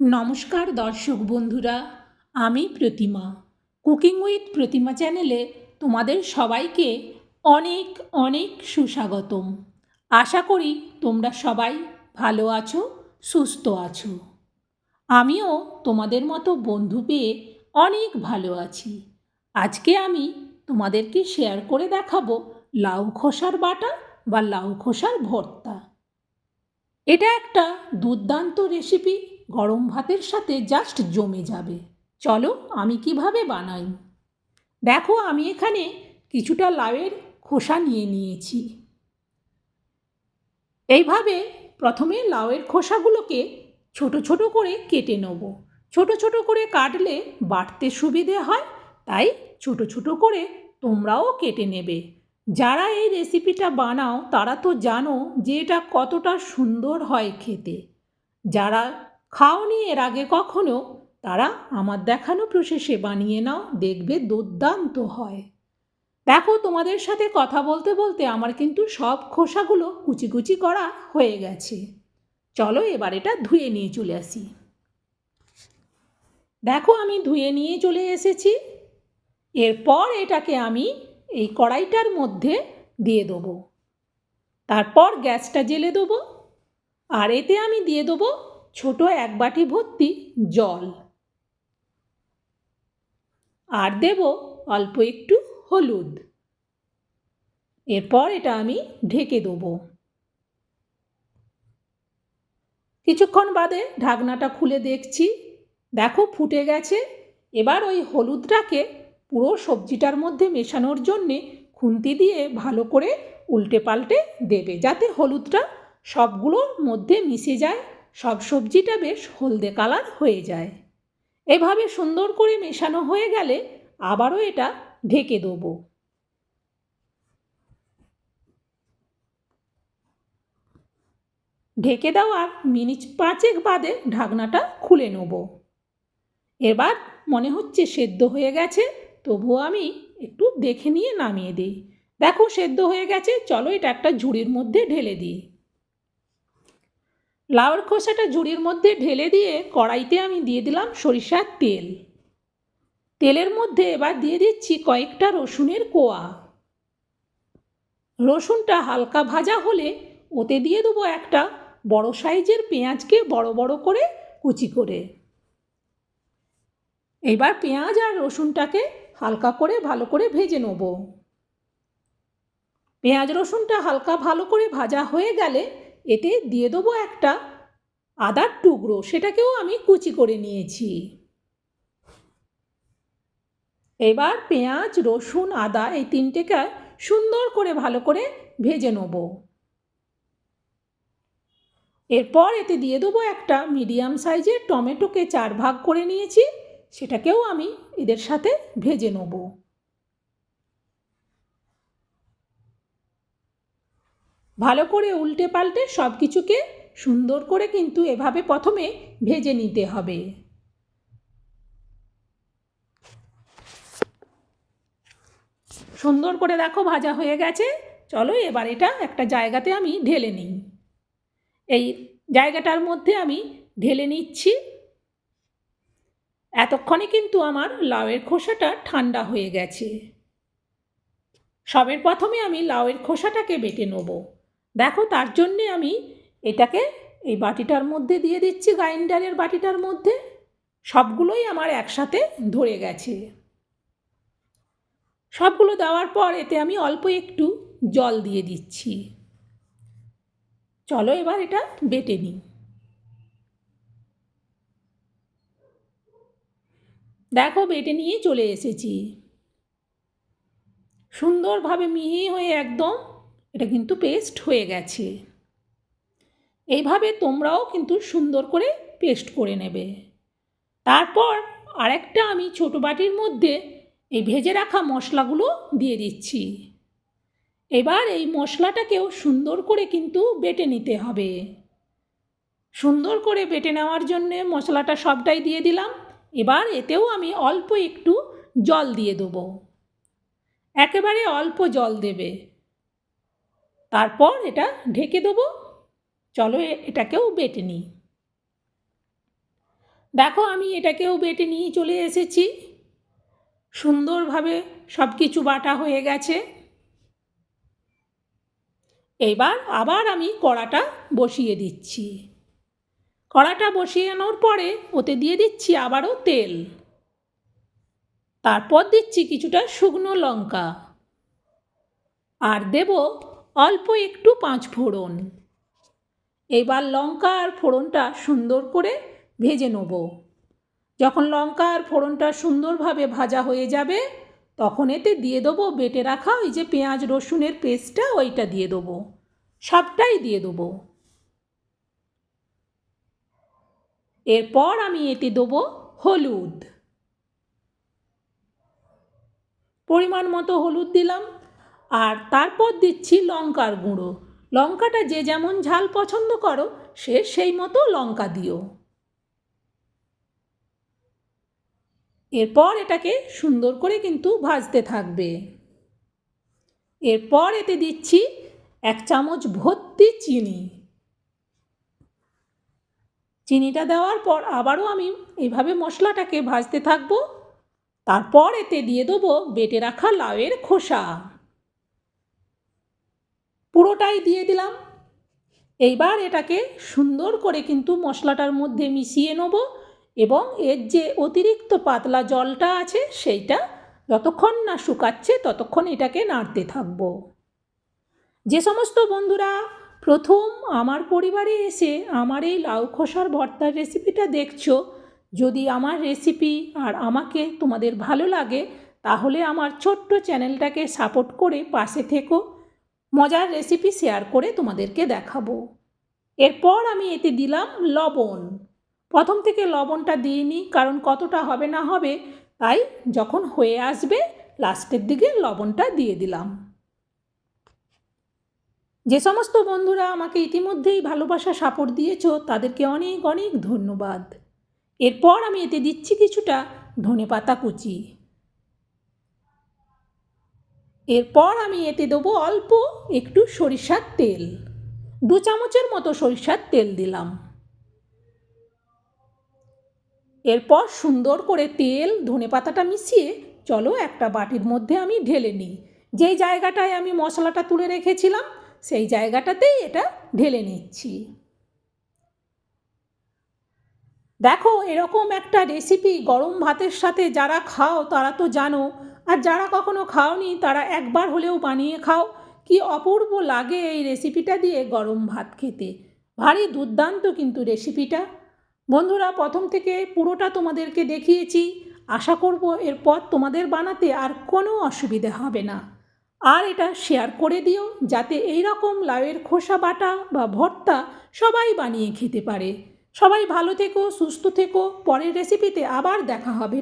নমস্কার দর্শক বন্ধুরা, আমি প্রতিমা। কুকিং উইথ প্রতিমা চ্যানেলে তোমাদের সবাইকে অনেক অনেক সুস্বাগতম। আশা করি তোমরা সবাই ভালো আছো, সুস্থ আছো। আমিও তোমাদের মতো বন্ধু পেয়ে অনেক ভালো আছি। আজকে আমি তোমাদেরকে শেয়ার করে দেখাবো লাউ খোসার বাটা বা লাউ খোসার ভর্তা। এটা একটা দুর্দান্ত রেসিপি গরম ভাতের সাথে জাস্ট জমে যাবে। চলো আমি কীভাবে বানাই? দেখো, আমি এখানে কিছুটা লাউয়ের খোসা নিয়ে নিয়েছি। এইভাবে প্রথমে লাউয়ের খোসাগুলোকে ছোট ছোট করে কেটে নেব। ছোট ছোট করে কাটলে বাটতে সুবিধে হয়, তাই ছোট ছোট করে তোমরাও কেটে নেবে। যারা এই রেসিপিটা বানাও, তারা তো জানো যে এটা কতটা সুন্দর হয় খেতে। যারা খাওনি এর আগে কখনো। তারা আমার দেখানো প্রসেসে বানিয়ে নাও, দেখবে দুর্দান্ত হয়। দেখো, তোমাদের সাথে কথা বলতে বলতে আমার কিন্তু সব খোসাগুলো কুচি কুচি করা হয়ে গেছে। চলো এবার এটা ধুয়ে নিয়ে চলে আসি। দেখো, আমি ধুয়ে নিয়ে চলে এসেছি। এরপর এটাকে আমি এই কড়াইটার মধ্যে দিয়ে দেবো। তারপর গ্যাসটা জেলে দেবো। আর এতে আমি দিয়ে দেবো ছোট এক বাটি ভর্তি জল। আর দেব অল্প একটু হলুদ। এরপর এটা আমি ঢেকে দেবো। কিছুক্ষণ বাদে ঢাকনাটা খুলে দেখছি। দেখো ফুটে গেছে। এবার ওই হলুদটাকে পুরো সবজিটার মধ্যে মেশানোর জন্যে খুন্তি দিয়ে ভালো করে উল্টে পাল্টে দেবে, যাতে হলুদটা সবগুলোর মধ্যে মিশে যায়। সব সবজিটা বেশ হলদে কালার হয়ে যায়। এভাবে সুন্দর করে মেশানো হয়ে গেলে আবারও এটা ঢেকে দেবো। ঢেকে দেওয়ার মিনিট পাঁচেক বাদে ঢাকনাটা খুলে নেব। এবার মনে হচ্ছে সেদ্ধ হয়ে গেছে, তবুও আমি একটু দেখে নিয়ে নামিয়ে দিই। দেখো সেদ্ধ হয়ে গেছে, চলো এটা একটা ঝুড়ির মধ্যে ঢেলে দিই। লাউর খোসাটা ঝুড়ির মধ্যে ঢেলে দিয়ে কড়াইতে আমি দিয়ে দিলাম সরিষার তেল। তেলের মধ্যে এবার দিয়ে দিচ্ছি কয়েকটা রসুনের কোয়া। রসুনটা হালকা ভাজা হলে ওতে দিয়ে দেবো একটা বড় সাইজের পেঁয়াজকে বড় বড় করে কুচি করে। এবার পেঁয়াজ আর রসুনটাকে হালকা করে ভালো করে ভেজে নেব। পেঁয়াজ রসুনটা হালকা ভালো করে ভাজা হয়ে গেলে এতে দিয়ে দেবো একটা আদার টুকরো, সেটাকেও আমি কুচি করে নিয়েছি। এবার পেঁয়াজ, রসুন, আদা এই তিনটেকে সুন্দর করে ভালো করে ভেজে নেব। এরপর এতে দিয়ে দেবো একটা মিডিয়াম সাইজের টমেটোকে চার ভাগ করে নিয়েছি, সেটাকেও আমি এদের সাথে ভেজে নেব। ভালো করে উল্টে পাল্টে সব কিছুকে সুন্দর করে কিন্তু এভাবে প্রথমে ভেজে নিতে হবে। সুন্দর করে দেখো ভাজা হয়ে গেছে। চলো এবার এটা একটা জায়গাতে আমি ঢেলে নিই। এই জায়গাটার মধ্যে আমি ঢেলে নিচ্ছি। এতক্ষণে কিন্তু আমার লাউয়ের খোসাটা ঠান্ডা হয়ে গেছে। সবের প্রথমে আমি লাউয়ের খোসাটাকে বেটে নেব। দেখো, তার জন্যে আমি এটাকে এই বাটিটার মধ্যে দিয়ে দিচ্ছি, গ্রাইন্ডারের বাটিটার মধ্যে। সবগুলোই আমার একসাথে ধরে গেছে। সবগুলো দেওয়ার পর এতে আমি অল্প একটু জল দিয়ে দিচ্ছি। চলো এবার এটা বেটে নিই। দেখো, বেটে নিয়ে চলে এসেছি। সুন্দরভাবে মিহি হয়ে একদম এটা কিন্তু পেস্ট হয়ে গেছে। এইভাবে তোমরাও কিন্তু সুন্দর করে পেস্ট করে নেবে। তারপর আরেকটা আমি ছোটো বাটির মধ্যে এই ভেজে রাখা মশলাগুলো দিয়ে দিচ্ছি। এবার এই মশলাটাকেও সুন্দর করে কিন্তু বেটে নিতে হবে। সুন্দর করে বেটে নেওয়ার জন্যে মশলাটা সবটাই দিয়ে দিলাম। এবার এতেও আমি অল্প একটু জল দিয়ে দেবো। একেবারে অল্প জল দেবে। তারপর এটা ঢেকে দেবো। চলো এটাকেও বেটে নিই। দেখো আমি এটাকেও বেটে নিয়ে চলে এসেছি। সুন্দরভাবে সব কিছু বাটা হয়ে গেছে। এবার আবার আমি কড়াটা বসিয়ে দিচ্ছি। কড়াটা বসিয়ে বসিয়ানোর পরে ওতে দিয়ে দিচ্ছি আবারও তেল। তারপর দিচ্ছি কিছুটা শুকনো লঙ্কা। আর দেব অল্প একটু পাঁচ ফোড়ন। এবার লঙ্কা আর ফোড়নটা সুন্দর করে ভেজে নেব। যখন লঙ্কা আর ফোড়নটা সুন্দরভাবে ভাজা হয়ে যাবে, তখন এতে দিয়ে দেবো বেটে রাখা ওই যে পেঁয়াজ রসুনের পেস্টটা, ওইটা দিয়ে দেবো। সবটাই দিয়ে দেবো। এরপর আমি এতে দেবো হলুদ। পরিমাণ মতো হলুদ দিলাম। আর তারপর দিচ্ছি লঙ্কার গুঁড়ো। লঙ্কাটা যে যেমন ঝাল পছন্দ করো, সে সেই মতো লঙ্কা দিও। এরপর এটাকে সুন্দর করে কিন্তু ভাজতে থাকবে। এরপর এতে দিচ্ছি এক চামচ ভর্তি চিনি। চিনিটা দেওয়ার পর আবারও আমি এইভাবে মশলাটাকে ভাজতে থাকব। তারপর এতে দিয়ে দেবো বেটে রাখা লাউয়ের খোসা। পুরোটাই দিয়ে দিলাম। এইবার এটাকে সুন্দর করে কিন্তু মশলাটার মধ্যে মিশিয়ে নেব এবং এর যে অতিরিক্ত পাতলা জলটা আছে সেইটা যতক্ষণ না শুকাচ্ছে ততক্ষণ এটাকে নাড়তে থাকব। যে সমস্ত বন্ধুরা, প্রথম আমার পরিবারে এসে আমার এই লাউ খোসার ভর্তার রেসিপিটা দেখছ, যদি আমার রেসিপি আর আমাকে তোমাদের ভালো লাগে, তাহলে আমার ছোট্ট চ্যানেলটাকে সাপোর্ট করে পাশে থেকো। মজার রেসিপি শেয়ার করে তোমাদেরকে দেখাবো। এরপর আমি এতে দিলাম লবণ। প্রথম থেকে লবণটা দিইনি কারণ কতটা হবে না হবে, তাই যখন হয়ে আসবে লাস্টের দিকে লবণটা দিয়ে দিলাম। যে সমস্ত বন্ধুরা আমাকে ইতিমধ্যেই ভালোবাসা সাপোর্ট দিয়েছ, তাদেরকে অনেক অনেক ধন্যবাদ। এরপর আমি এতে দিচ্ছি কিছুটা ধনে পাতা কুচি। এরপর আমি এতে দেবো অল্প একটু সরিষার তেল। দু চামচের মতো সরিষার তেল দিলাম। এরপর সুন্দর করে তেল, ধনে পাতাটা মিশিয়ে চলো একটা বাটির মধ্যে আমি ঢেলে নিই। যেই জায়গাটায় আমি মশলাটা তুলে রেখেছিলাম, সেই জায়গাটাতেই এটা ঢেলে নিচ্ছি। দেখো, এরকম একটা রেসিপি গরম ভাতের সাথে যারা খাও, তারা তো জানো আর যারা কখনো খাওনি, তারা একবার হলেও বানিয়ে খাও। কি অপূর্ব লাগে এই রেসিপিটা দিয়ে গরম ভাত খেতে। ভারী দুর্দান্ত কিন্তু রেসিপিটা। বন্ধুরা, প্রথম থেকে পুরোটা তোমাদেরকে দেখিয়েছি। আশা করব এরপর তোমাদের বানাতে আর কোনো অসুবিধে হবে না। আর এটা শেয়ার করে দিও, যাতে এই রকম লাউয়ের খোসা বাটা বা ভর্তা সবাই বানিয়ে খেতে পারে। সবাই ভালো থেকো, সুস্থ থেকো। পরের রেসিপিতে আবার দেখা হবে।